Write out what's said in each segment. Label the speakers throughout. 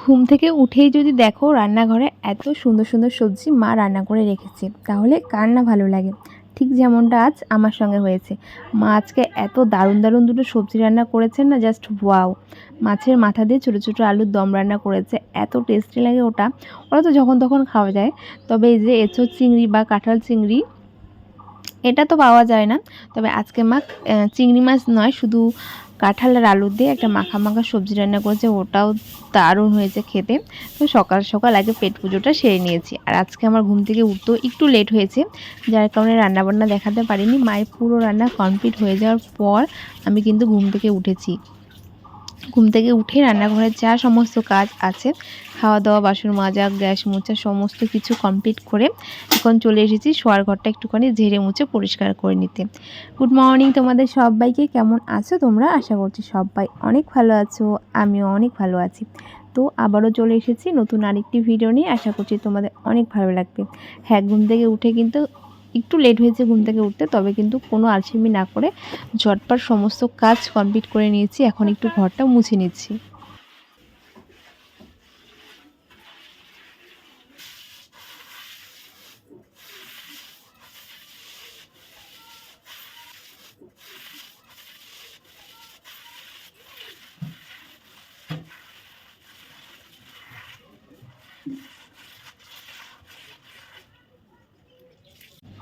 Speaker 1: ঘুম থেকে উঠেই যদি দেখো রান্নাঘরে এত সুন্দর সুন্দর সবজি মা রান্না করে রেখেছে, তাহলে কার না ভালো লাগে? ঠিক যেমনটা আজ আমার সঙ্গে হয়েছে। মা আজকে এত দারুণ দারুণ দুটো সবজি রান্না করেছেন না জাস্ট ওয়াও মাছের মাথা দিয়ে ছোটো ছোটো আলুর দম রান্না করেছে, এত টেস্টি লাগে ওটা। ওরা তো যখন তখন খাওয়া যায়। তবে এই যে এঁচোড় চিংড়ি বা কাঁঠাল চিংড়ি, এটা তো পাওয়া যায় না। তবে আজকে মা চিংড়ি মাছ নয়, শুধু কাঁঠাল আর আলু দিয়ে একটা মাখা মাখা সবজি রান্না করেছে, ওটাও দারুণ হয়েছে খেতে। তো সকাল সকাল আগে পেট পুজোটা সেরে নিয়েছি। আর আজকে আমার ঘুম থেকে উঠতেও একটু লেট হয়েছে, যার কারণে রান্নাবান্না দেখাতে পারিনি। মায়ের পুরো রান্না কমপ্লিট হয়ে যাওয়ার পর আমি কিন্তু ঘুম থেকে উঠেছি। ঘুম থেকে উঠে রান্নাঘরের যা সমস্ত কাজ আছে খাওয়া দাওয়া বাসন মাজা, গ্যাস মোছা, সমস্ত কিছু কমপ্লিট করে এখন চলে এসেছি শোয়ার ঘরটা একটুখানি ঝেড়ে মুছে পরিষ্কার করে নিতে। গুড মর্নিং তোমাদের সবাইকে, কেমন আছো তোমরা? আশা করছি সবাই অনেক ভালো আছো, আমিও অনেক ভালো আছি। তো আবারও চলে এসেছি নতুন আরেকটি ভিডিও নিয়ে, আশা করছি তোমাদের অনেক ভালো লাগবে। হ্যাঁ ঘুম থেকে উঠে কিন্তু একটু লেট হয়েছে ঘুম থেকে উঠতে, তবে কিন্তু কোনো আলসেমি না করে ঝটপট সমস্ত কাজ কমপ্লিট করে নিয়েছি, এখন একটু ঘরটা মুছে নিচ্ছি।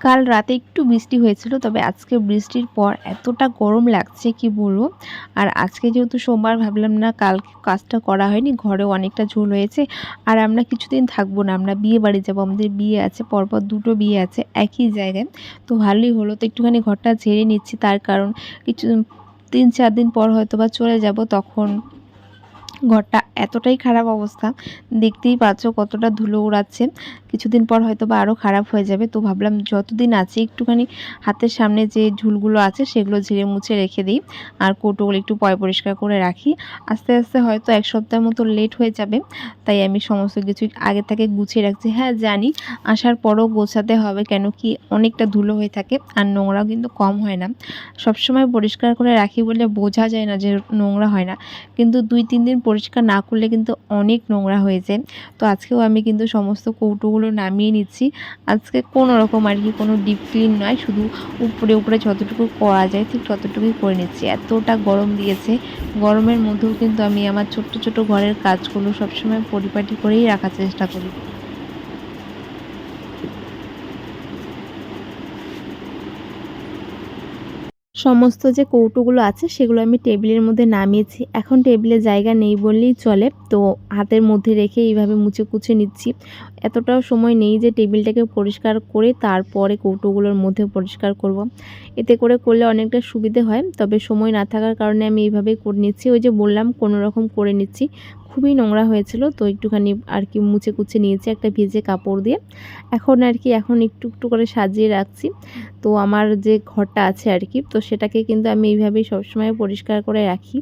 Speaker 1: কাল রাতে একটু বৃষ্টি হয়েছিল, তবে আজকে বৃষ্টির পর এতটা গরম লাগছে কি বলব? আর আজকে যেহেতু সোমবার, ভাবলাম না কাল কাজটা করা হয়নি, ঘরেও অনেকটা ঝোল হয়েছে। আর আমরা কিছুদিন থাকব না, আমরা বিয়ে বাড়ি যাব, আমাদের বিয়ে আছে, পরপর দুটো বিয়ে আছে একই জায়গায়। তো ভালোই হলো, তো একটুখানি ঘরটা ঝেড়ে নিচ্ছি, তার কারণ কিছু তিন চার দিন পর হয়তো বা চলে যাব, তখন ঘরটা এতটাই খারাপ অবস্থা। দেখতেই পাচ্ছ কতটা ধুলো উড়াচ্ছে। কিছুদিন পর হয়তো বা আরও খারাপ হয়ে যাবে। তো ভাবলাম যতদিন আছে একটুখানি হাতের সামনে যে ঝুলগুলো আছে সেগুলো ঝেড়ে মুছে রেখে দিই। আর কৌটোগুলো একটু পয় পরিষ্কার করে রাখি। আস্তে আস্তে হয়তো এক সপ্তাহের মতো লেট হয়ে যাবে। তাই আমি সমস্ত কিছু আগে থেকে গুছিয়ে রাখছি। হ্যাঁ জানি আসার পরও গোছাতে হবে কেন কি অনেকটা ধুলো হয়ে থাকে আর নোংরাও কিন্তু কম হয় না। সবসময় পরিষ্কার করে রাখি বলে বোঝা যায় না যে নোংরা হয় না। কিন্তু দুই, তিন দিন পরিষ্কার না করলে কিন্তু অনেক নোংরা হয়ে যায়। তো আজকেও আমি কিন্তু সমস্ত কৌটোগুলো নামিয়ে নিচ্ছি। আজকে কোনো রকম আর কি কোনো ডিপ ক্লিন নয়, শুধু উপরে উপরে যতটুকু করা যায় ঠিক ততটুকুই করে নিচ্ছি। এতটা গরম দিয়েছে। গরমের মধ্যেও কিন্তু আমি আমার ছোট্ট ছোট ঘরের কাজগুলো সবসময় পরিপাটি করেই রাখার চেষ্টা করি। সমস্ত যে কৌটোগুলো আছে সেগুলো আমি টেবিলের মধ্যে নামিয়েছি। এখন টেবিলে জায়গা নেই বললেই চলে। তো হাতের মধ্যে রেখে এইভাবে মুছে কুছে নিচ্ছি। এতটাও সময় নেই যে টেবিলটাকে পরিষ্কার করে তারপরে কৌটোগুলোর মধ্যে পরিষ্কার করব। এতে করে করলে অনেকটা সুবিধে হয়। তবে সময় না থাকার কারণে আমি এইভাবেই করে নিচ্ছি। ওই যে বললাম, কোনো রকম করে নিচ্ছি। খুবই নোংরা হয়েছিল, তো একটুখানি আর কি মুছে কুচে নিয়েছি একটা ভিজে কাপড় দিয়ে। এখন আর কি, এখন একটু একটু করে সাজিয়ে রাখছি। তো আমার যে ঘরটা আছে আর কি, তো সেটাকে কিন্তু আমি এইভাবেই সবসময় পরিষ্কার করে রাখি।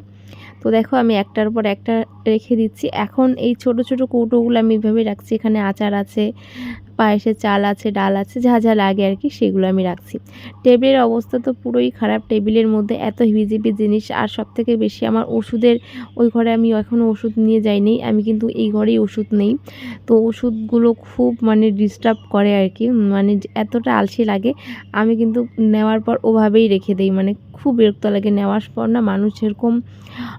Speaker 1: তো দেখো আমি একটার পর একটা রেখে দিচ্ছি। এখন এই ছোট ছোট কৌটোগুলো আমি এইভাবে রাখছি। এখানে আচার আছে পায়েসের চাল আছে, ডাল আছে, যা যা লাগে আর কি সেগুলো আমি রাখছি। টেবিলের অবস্থা তো পুরোই খারাপ। টেবিলের মধ্যে এত হিবিজিবি জিনিস আর সব থেকে বেশি আমার ওষুধের, ওই ঘরে আমি এখনও ওষুধ নিয়ে যাইনি। আমি কিন্তু এই ঘরেই ওষুধ নেই। তো ওষুধগুলো খুব মানে ডিস্টার্ব করে আর কি। মানে এতটা আলসি লাগে। আমি কিন্তু নেওয়ার পর ওভাবেই রেখে দেই। মানে খুব বিরক্ত লাগে। নেওয়ার পর না মানুষ যেরকম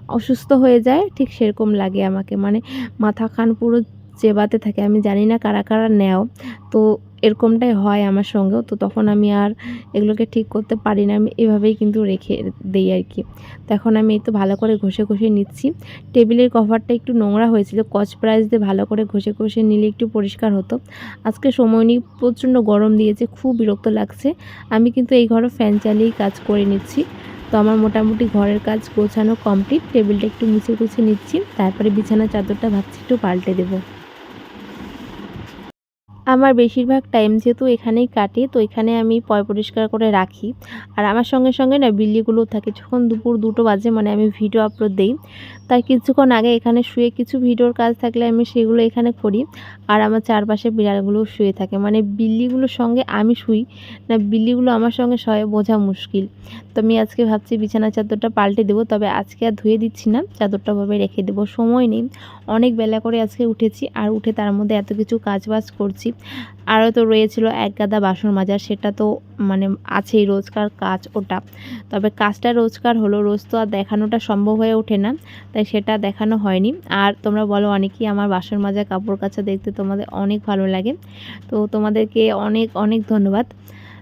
Speaker 1: অসুস্থ হয়ে যায়, ঠিক সেরকম লাগে আমাকে। মানে মাথা খান পুরো চেবাতে থাকে। আমি জানি না কারা কারা নেও। তো এরকমটাই হয় আমার সঙ্গেও। তো তখন আমি আর এগুলোকে ঠিক করতে পারি না। আমি এভাবেই কিন্তু রেখে দেই আর কি। তো এখন আমি এই তো ভালো করে ঘষে ঘষে নিচ্ছি। টেবিলের কভারটা একটু নোংরা হয়েছিল। কচ প্রাইস দিয়ে ভালো করে ঘষে ঘষে নিলে একটু পরিষ্কার হতো। আজকে সময় নিয়ে প্রচণ্ড গরম দিয়েছে। খুব বিরক্ত লাগছে। আমি কিন্তু এই ঘরে ফ্যান চালিয়েই কাজ করে নিচ্ছি। তো আমার মোটামুটি ঘরের কাজ গোছানো কমপ্লিট। টেবিলটা একটু মুছে গুছিয়ে নিচ্ছি। তারপরে বিছানা চাদরটা ভাবছি একটু পাল্টে দেবো। আমার বেশিরভাগ টাইম যেহেতু এখানেই কাটে, তো এখানে আমি পয় পরিষ্কার করে রাখি। আর আমার সঙ্গে সঙ্গে না বিল্লিগুলোও থাকে। যখন দুপুর দুটো বাজে মানে আমি ভিডিও আপলোড দিই। তার কিছুক্ষণ আগে এখানে শুয়ে কিছু ভিডিওর কাজ থাকলে আমি সেগুলো এখানে করি। আর আমার চারপাশে বিড়ালগুলোও শুয়ে থাকে। মানে বিল্লিগুলোর সঙ্গে আমি শুই না বিল্লিগুলো আমার সঙ্গে শয়ে বোঝা মুশকিল। তো আমি আজকে ভাবছি বিছানা চাদরটা পাল্টে দেবো, তবে আজকে আর ধুয়ে দিচ্ছি না। চাদরটা ভাবে রেখে দেবো। সময় নেই। অনেক বেলা করে আজকে উঠেছি। আর উঠে তার মধ্যে এত কিছু কাজ বাজ করছি। আরও তো রয়েছিল এক গাদা বাসন মাজা, সেটা তো মানে আছেই রোজকার কাজ ওটা। তবে কাজটা রোজকার হলো, রোজ তো আর দেখানোটা সম্ভব হয়ে ওঠে না, তাই সেটা দেখানো হয়নি। আর তোমরা বলো, অনেকেই আমার বাসন মাজা, কাপড় কাচা দেখতে তোমাদের অনেক ভালো লাগে। তো তোমাদেরকে অনেক অনেক ধন্যবাদ।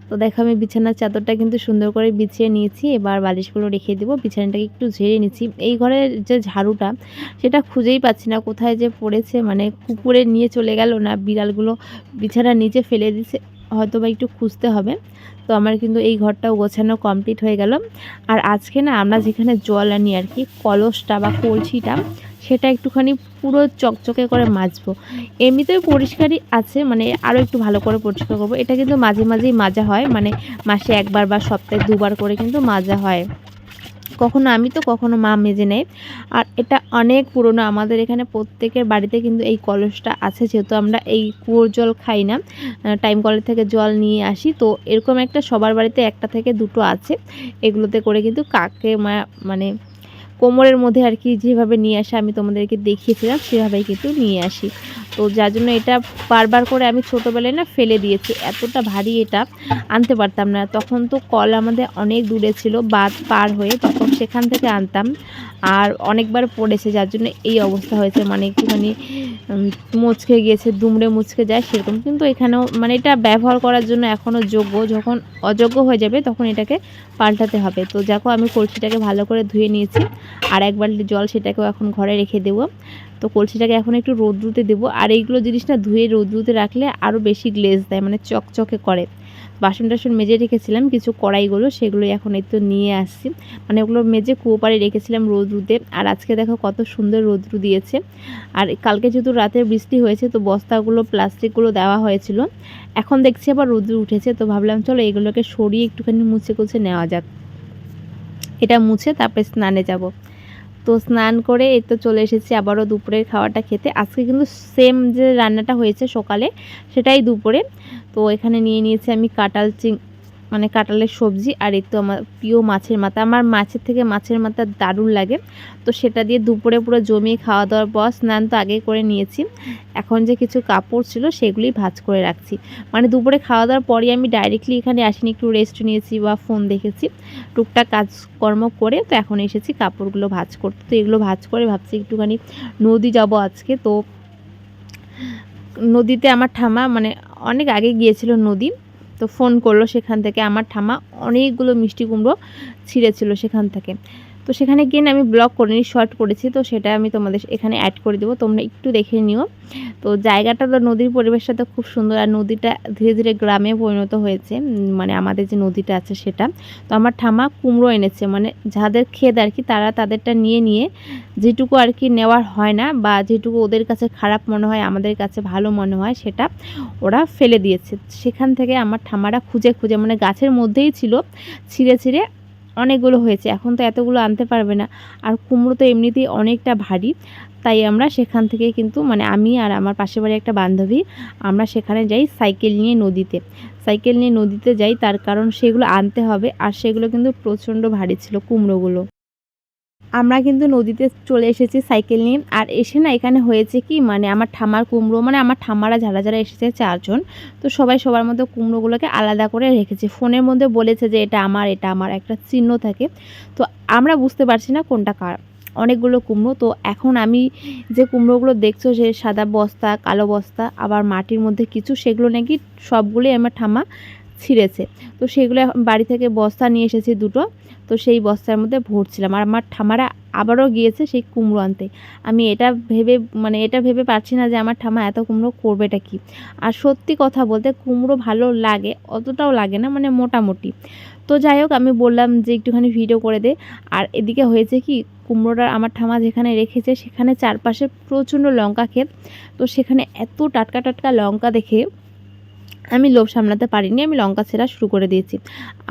Speaker 1: তো দেখো আমি বিছানার চাদরটা কিন্তু সুন্দর করে বিছিয়ে নিয়েছি। এবার বালিশগুলো রেখে দেবো। বিছানাটাকে একটু ঝেড়ে নিচ্ছি। এই ঘরের যে ঝাড়ুটা, সেটা খুঁজেই পাচ্ছি না। কোথায় যে পড়েছে মানে কুকুরে নিয়ে চলে গেল না, বিড়ালগুলো বিছানার নিচে ফেলে দিছে। হয়তো বা একটু খুঁজতে হবে। তো আমার কিন্তু এই ঘরটাও গোছানো কমপ্লিট হয়ে গেল। আর আজকে না আমরা যেখানে জল আনি আর কি, কলসটা বা কলসিটা, সেটা একটুখানি পুরো চকচকে করে মাজবো। এমনিতেও পরিষ্কারই আছে মানে আরও একটু ভালো করে পরিষ্কার করব। এটা কিন্তু মাঝে মাঝেই মাজা হয় মানে মাসে একবার বা সপ্তাহে দুবার করে কিন্তু মাজা হয়। কখনো আমি তো, কখনো মা মেজে নেই আর এটা অনেক পুরনো, আমাদের এখানে প্রত্যেকের বাড়িতে কিন্তু এই কলসটা আছে, যেহেতু আমরা এই কুয়োর জল খাই না টাইম কলের থেকে জল নিয়ে আসি। তো এরকম একটা সবার বাড়িতে একটা থেকে দুটো আছে, এগুলোতে করে কিন্তু কাকে মানে কোমরের মধ্যে আর কি যেভাবে নিয়ে আসে, আমি তোমাদেরকে দেখিয়েছিলাম, সেভাবেই কিন্তু নিয়ে আসি। তো যার জন্য এটা বারবার করে আমি ছোটোবেলায় না ফেলে দিয়েছি, এতটা ভারী এটা আনতে পারতাম না। তখন তো কল আমাদের অনেক দূরে ছিল বাদ পার হয়ে তখন সেখান থেকে আনতাম, আর অনেকবার পড়েছে, যার জন্য এই অবস্থা হয়েছে। মানে একটুখানি মুচকে গিয়েছে, দুমড়ে মুচকে যায় সেরকম। কিন্তু এখানেও মানে এটা ব্যবহার করার জন্য এখনও যোগ্য। যখন অযোগ্য হয়ে যাবে তখন এটাকে পাল্টাতে হবে। তো যাকো আমি কলসিটাকে ভালো করে ধুয়ে নিয়েছি। আর এক বালতি জল সেটাকেও এখন ঘরে রেখে দেবো। তো কলসিটাকে এখন একটু রোদ্রুতে দেবো। আর এইগুলো জিনিসটা ধুয়ে রোদ্রুতে রাখলে আরও বেশি গ্লেজ দেয় মানে চকচকে করে। বাসন টাসন মেজে রেখেছিলাম, কিছু কড়াইগুলো সেগুলো এখন একটু নিয়ে আসছি। মানে ওগুলো মেজে কুয়োপাড়ে রেখেছিলাম রোদ্রুতে। আর আজকে দেখো কত সুন্দর রোদ্রু দিয়েছে। আর কালকে যেহেতু রাতে বৃষ্টি হয়েছে, তো বস্তাগুলো, প্লাস্টিকগুলো দেওয়া হয়েছিল। এখন দেখছি আবার রোদ্রু উঠেছে, তো ভাবলাম চলো এগুলোকে সরিয়ে একটুখানি মুছে কুছে নেওয়া যাক। এটা মুছে তারপরে স্নানে যাব। তো স্নান করে এই তো চলে এসেছি আবারও দুপুরের খাওয়াটা খেতে। আজকে কিন্তু সেম যে রান্নাটা হয়েছে সকালে, সেটাই দুপুরে। তো এখানে নিয়ে নিয়েছি আমি কাটাল চিং মানে কাঁঠালের সবজি, আর এই তো আমার প্রিয় মাছের মাথা। আমার মাছের থেকে মাছের মাথা দারুণ লাগে। তো সেটা দিয়ে দুপুরে পুরো জমিয়ে খাওয়া দাওয়ার পর স্নান তো আগে করে নিয়েছি। এখন যে কিছু কাপড় ছিল সেগুলি ভাজ করে রাখছি। মানে দুপুরে খাওয়া দাওয়ার পরই আমি ডাইরেক্টলি এখানে আসিনি, একটু রেস্ট নিয়েছি বা ফোন দেখেছি। টুকটাক কাজকর্ম করে তো এখন এসেছি কাপড়গুলো ভাজ করতে। তো এগুলো ভাজ করে ভাবছি একটুখানি নদী যাব আজকে। তো নদীতে আমার ঠামা মানে অনেক আগে গিয়েছিল নদী, তো ফোন করল সেখান থেকে। আমার ঠামা অনেকগুলো মিষ্টি কুমড়ো ছিঁড়েছিল সেখান থেকে। তো সেখানে গিয়ে আমি ব্লগ করে নিই শর্ট করেছি, তো সেটা আমি তোমাদের এখানে অ্যাড করে দেবো, তোমরা একটু দেখে নিও। তো জায়গাটা তো নদীর পরিবেশটা তো খুব সুন্দর, আর নদীটা ধীরে ধীরে গ্রামে পরিণত হয়েছে মানে আমাদের যে নদীটা আছে সেটা। তো আমার ঠামা কুমড়ো এনেছে মানে যাদের খেদ আর কি, তারা তাদেরটা নিয়ে নিয়ে যেটুকু আর কি নেওয়ার হয় না, বা যেটুকু ওদের কাছে খারাপ মনে হয়, আমাদের কাছে ভালো মনে হয়, সেটা ওরা ফেলে দিয়েছে। সেখান থেকে আমার ঠামারা খুঁজে খুঁজে মানে গাছের মধ্যেই ছিল, ছিঁড়ে ছিঁড়ে অনেকগুলো হয়েছে, এখন তো এতগুলো আনতে পারবে না। আর কুমড়ো তো এমনিতেই অনেকটা ভারী, তাই আমরা সেখান থেকে কিন্তু মানে আমি আর আমার পাশের বাড়ি একটা বান্ধবী, আমরা সেখানে যাই সাইকেল নিয়ে নদীতে। সাইকেল নিয়ে নদীতে যাই, তার কারণ সেগুলো আনতে হবে, আর সেগুলো কিন্তু প্রচণ্ড ভারী ছিল কুমড়োগুলো। আমরা কিন্তু নদীতে চলে এসেছি সাইকেল নিয়ে। আর এসে না এখানে হয়েছে কি মানে আমার ঠামার কুমড়ো মানে আমার ঠামারা যারা যারা এসেছে চারজন, তো সবাই সবার মধ্যে কুমড়োগুলোকে আলাদা করে রেখেছে। ফোনের মধ্যে বলেছে যে এটা আমার এটা আমার একটা চিহ্ন থাকে। তো আমরা বুঝতে পারছি না কোনটা কার। অনেকগুলো কুমড়ো, তো এখন আমি যে কুমড়োগুলো দেখছ যে সাদা বস্তা, কালো বস্তা, আবার মাটির মধ্যে কিছু, সেগুলো নাকি সবগুলোই আমার ঠামা ছিঁড়েছে। তো সেগুলো বাড়ি থেকে বস্তা নিয়ে এসেছি দুটো। তো সেই বস্তার মধ্যে ভরছিলাম। আর আমার ঠামারা আবারও গিয়েছে সেই কুমড়ো আনতে। আমি এটা ভেবে মানে এটা ভেবে পারছি না যে আমার ঠামা এত কুমড়ো করবেটা কি। আর সত্যি কথা বলতে কুমড়ো ভালো লাগে, অতটাও লাগে না মানে মোটামুটি। তো যাই হোক, আমি বললাম যে একটুখানি ভিডিও করে দে। আর এদিকে হয়েছে কি, কুমড়োটা আমার ঠামা যেখানে রেখেছে, সেখানে চারপাশে প্রচণ্ড লঙ্কা ক্ষেত। তো সেখানে এত টাটকা টাটকা লঙ্কা দেখে আমি লোভ সামলাতে পারিনি, আমি লঙ্কা ছেঁড়া শুরু করে দিয়েছি।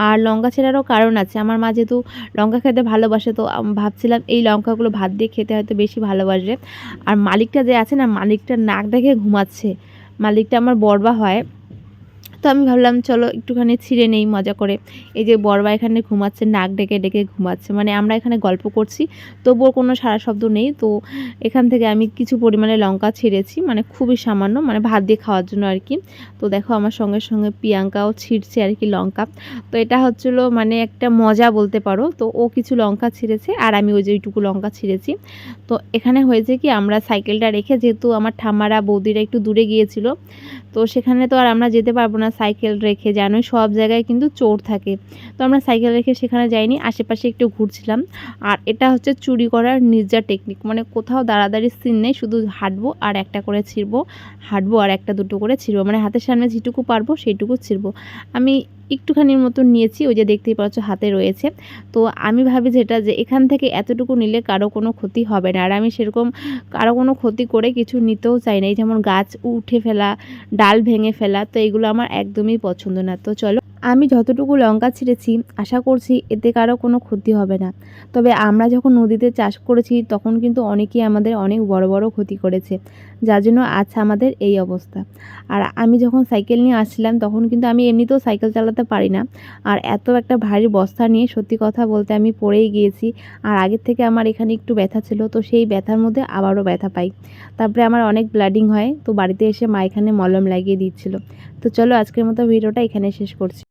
Speaker 1: আর লঙ্কা ছেঁড়ারও কারণ আছে, আমার মা যেহেতু লঙ্কা খেতে ভালোবাসে, তো ভাবছিলাম এই লঙ্কাগুলো ভাত দিয়ে খেতে হয়তো বেশি ভালোবাসবে। আর মালিকটা যে আছে না মালিকটা নাক দেখে ঘুমাচ্ছে। মালিকটা আমার বড়বা হয় তো আমি ভাবলাম, চলো একটুখানি ছিঁড়ে নেই মজা করে। এই যে বড়বা এখানে ঘুমাচ্ছে, নাক ডেকে ডেকে ঘুমাচ্ছে। মানে আমরা এখানে গল্প করছি, তবুও কোনো সারা শব্দ নেই। তো এখান থেকে আমি কিছু পরিমাণে লঙ্কা ছিঁড়েছি মানে খুবই সামান্য মানে ভাত দিয়ে খাওয়ার জন্য আর কি। তো দেখো আমার সঙ্গে সঙ্গে প্রিয়াঙ্কাও ছিঁড়ছে আর কি লঙ্কা। তো এটা হচ্ছিল মানে একটা মজা বলতে পারো। তো ও কিছু লঙ্কা ছিঁড়েছে আর আমি ওই যে ওইটুকু লঙ্কা ছিঁড়েছি। তো এখানে হয়েছে কি, আমরা সাইকেলটা রেখে যেহেতু আমার ঠাম্মারা বৌদিরা একটু দূরে গিয়েছিল, তো সেখানে তো আর আমরা যেতে পারব না। সাইকেল রেখে জানোই সব জায়গায় কিন্তু চোর থাকে। তো আমরা সাইকেল রেখে সেখানে যাইনি, আশেপাশে একটু ঘুরছিলাম। আর এটা হচ্ছে চুরি করার নির্জা টেকনিক মানে কোথাও দাঁড়াদাঁড়ির সিন নেই, শুধু হাঁটবো আর একটা করে ছিঁড়বো, হাঁটবো আর একটা দুটো করে ছিঁড়বো মানে হাতের সামনে যেটুকু পারব সেইটুকু ছিঁড়বো। আমি একটুখানির মতন নিয়েছি, ওই যে দেখতেই পাচ্ছ হাতে রয়েছে। তো আমি ভাবি যেটা যে এখান থেকে এতটুকু নিলে কারও কোনো ক্ষতি হবে না, আর আমি সেরকম কারও কোনো ক্ষতি করে কিছু নিতেও চাই না। এই যেমন গাছ উঠে ফেলা, ডাল ভেঙে ফেলা, তো এগুলো আমার একদমই পছন্দ না। তো চলো, আমি যতটুকু লঙ্কা ছিঁড়েছি, আশা করছি এতে কারও কোনো ক্ষতি হবে না। তবে আমরা যখন নদীতে চাষ করেছি, তখন কিন্তু অনেকেই আমাদের অনেক বড় বড় ক্ষতি করেছে। যার জন্য আজ আমাদের এই অবস্থা। আর আমি যখন সাইকেল নিয়ে আসছিলাম, তখন কিন্তু আমি এমনিতেও সাইকেল চালাতে পারি না। আর এত একটা ভারী বস্তা নিয়ে সত্যি কথা বলতে আমি পড়েই গিয়েছি। আর আগের থেকে আমার এখানে একটু ব্যথা ছিল, তো সেই ব্যথার মধ্যে আবারও ব্যথা পাই। তারপরে আমার অনেক ব্লাডিং হয়, তো বাড়িতে এসে মা এখানে মলম লাগিয়ে দিচ্ছিল। তো চলো আজকের মতো ভিডিওটা এখানে শেষ করছি।